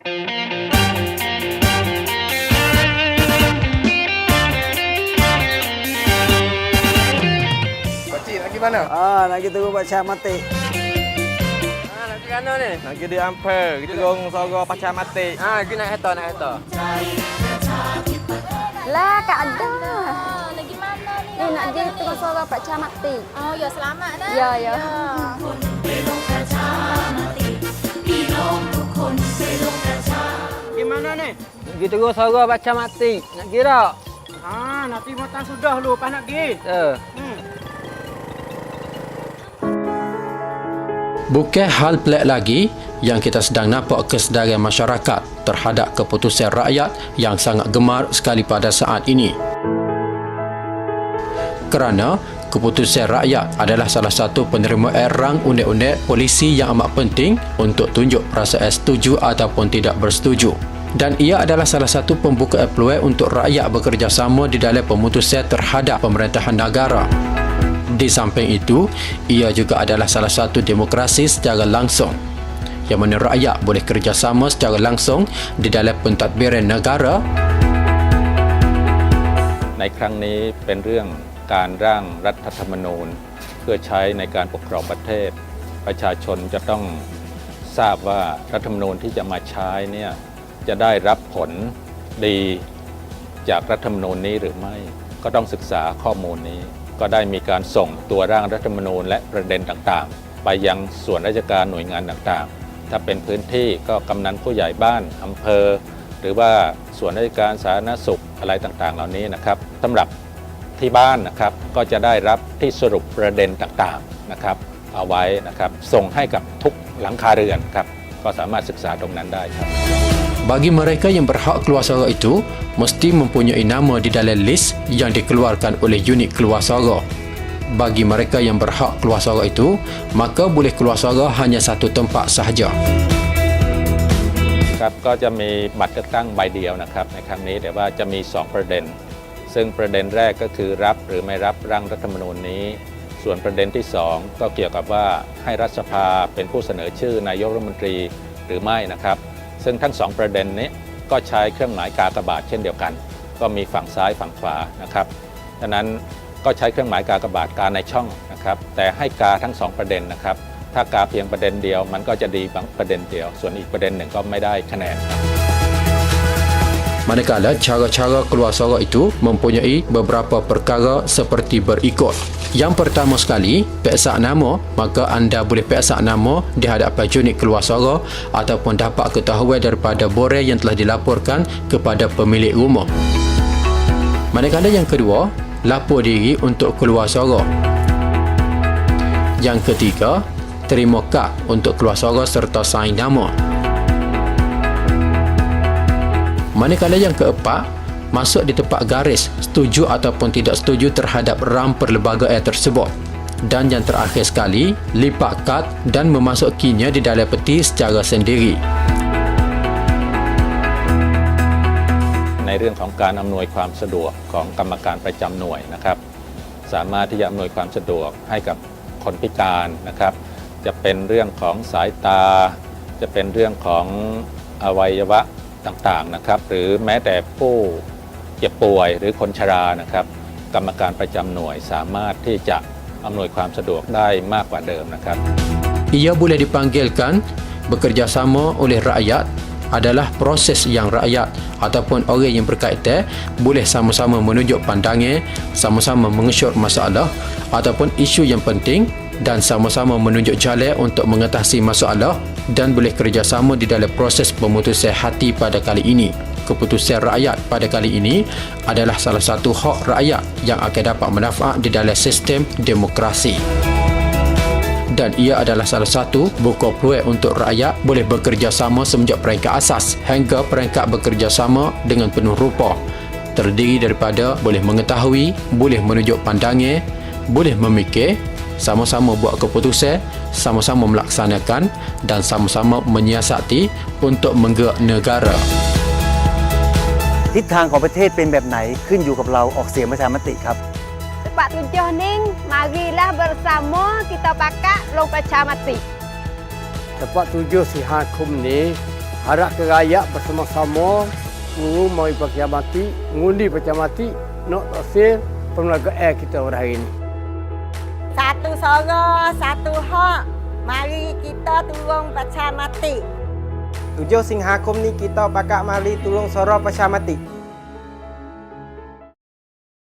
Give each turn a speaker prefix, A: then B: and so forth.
A: Pakcik nak pergi mana?
B: Ah, nak kita baca mati.
A: Ha, nak pergi mana ni?
C: Nak pergi di Ampere, kita gong sorok pacar mati.
A: Ha, pergi naik kereta, naik kereta.
D: Lah, Kak ada.
E: Ah, lagi mana ni?
D: Ni nak pergi tengah suara Pak Camat ti.
E: Oh, ya selamat dah.
D: Ya, ya.
B: Gimana ni?
C: Pergi terus sorok pacar mati. Nak pergi tak?
B: Ah, nanti matang sudah lu, pas nak pergi.
C: Ya.
F: Bukan hal pelik lagi yang kita sedang nampak kesedaran masyarakat terhadap keputusan rakyat yang sangat gemar sekali pada saat ini. Kerana keputusan rakyat adalah salah satu penerimaan rang undang-undang polisi yang amat penting untuk tunjuk perasaan setuju ataupun tidak bersetuju. Dan ia adalah salah satu pembuka peluang untuk rakyat bekerjasama di dalam pemutusan terhadap pemerintahan negara. Di samping itu, ia juga adalah salah satu demokrasi secara langsung yang mana rakyat boleh kerjasama secara langsung di dalam pentadbiran negara
G: ในครั้งนี้เป็นเรื่อง การร่างรัฐธรรมนูญ เพื่อใช้ในการปกครองประเทศ ประชาชนจะต้องทราบว่ารัฐธรรมนูญที่จะมาใช้เนี่ยจะได้รับผลดีจากรัฐธรรมนูญนี้หรือไม่ก็ต้องศึกษาข้อมูลนี้ ก็ได้มีการส่งตัวร่างรัฐธรรมนูญและประเด็นต่างๆ ไปยังส่วนราชการหน่วยงานต่างๆ ถ้าเป็นพื้นที่ก็กำนันผู้ใหญ่บ้านอำเภอ หรือว่าส่วนราชการสาธารณสุขอะไรต่างๆ เหล่านี้นะครับสำหรับ ที่บ้านนะครับก็จะได้รับที่สรุปประเด็นต่างๆนะครับ เอาไว้นะครับส่งให้กับทุกหลังคาเรือนครับก็สามารถศึกษาตรงนั้นได้ครับ
F: Bagi mereka yang berhak keluar suara itu, mesti mempunyai nama di dalam list yang dikeluarkan oleh unit keluar suara. Bagi mereka yang berhak keluar suara itu, maka boleh keluar suara hanya satu tempat sahaja.
G: ครับก็จะมีบัตรเลือกตั้งใบเดียวนะครับในครั้งนี้แต่ว่าจะมี 2 ประเด็น ซึ่งประเด็นแรกก็คือรับหรือไม่รับร่างรัฐธรรมนูญนี้ ส่วนประเด็นที่ 2 ก็เกี่ยวกับว่าให้รัฐสภาเป็นผู้เสนอชื่อนายกรัฐมนตรีหรือไม่นะครับ ซึ่งทั้ง 2 ประเด็นนี้ก็ใช้เครื่องหมายกากบาทเช่นเดียวกัน ก็มีฝั่งซ้ายฝั่งขวานะครับดังนั้นก็ใช้เครื่องหมายกากบาทกาในช่องนะครับ แต่ให้กาทั้ง 2 ประเด็นนะครับ ถ้ากาเพียงประเด็นเดียว มันก็จะดีบางประเด็นเดียว ส่วนอีกประเด็นหนึ่งก็ไม่ได้คะแนนครับ
F: Manakala cara-cara keluar suara itu mempunyai beberapa perkara seperti berikut. Yang pertama sekali, peksak nama, maka anda boleh peksak nama di hadapan unit keluar suara ataupun dapat ketahuan daripada borang yang telah dilaporkan kepada pemilik rumah. Manakala yang kedua, lapor diri untuk keluar suara. Yang ketiga, terima kad untuk keluar suara serta sign nama. Manakala yang keempat, masuk di tempat garis setuju ataupun tidak setuju terhadap ram perlembagaan tersebut. Dan yang terakhir sekali, lipat kad dan memasukinya di dalam peti secara sendiri.
G: ในเรื่องของการอำนวยความสะดวกของกรรมการประจำหน่วยนะครับ สามารถที่จะอำนวยความสะดวกให้กับคนพิการนะครับ จะเป็นเรื่องของสายตา จะเป็นเรื่องของอวัยวะ ต่างๆนะครับ หรือแม้แต่ผู้เจ็บป่วยหรือคนชรานะครับ กรรมการประจำหน่วยสามารถที่จะอำนวยความสะดวกได้มากกว่าเดิมนะครับ
F: Ia boleh dipanggilkan bekerjasama oleh rakyat adalah proses yang rakyat ataupun orang yang berkaitan boleh sama-sama menunjuk pandangan, sama-sama mengesyor masalah ataupun isu yang penting dan sama-sama menunjuk jalan untuk mengatasi masalah dan boleh kerjasama di dalam proses pemutusan hati pada kali ini. Keputusan rakyat pada kali ini adalah salah satu hak rakyat yang akan dapat manfaat di dalam sistem demokrasi dan ia adalah salah satu buku peluang untuk rakyat boleh bekerjasama semenjak peringkat asas hingga peringkat bekerjasama dengan penuh rupa terdiri daripada boleh mengetahui, boleh menunjuk pandangan, boleh memikir, sama-sama buat keputusan, sama-sama melaksanakan dan sama-sama menyiasati untuk menggerak negara.
B: ทิศทางของประเทศเป็นแบบไหนขึ้นอยู่กับเราออกเสียงประชามติครับ
D: Pak Tujuh Ning, marilah bersama kita pakat long Pak Camat ti.
H: Tepat 7 สิงหาคมนี้ harap ke rakyat bersama-sama ngurus mau pakai mati, ngundi pakai mati, nak hasil perniagaan air kita hari ini.
I: bersara satu hak. Mari kita tolong pasal mati.
C: 7 Singhakum ni kita bakal mari tolong sara pasal mati.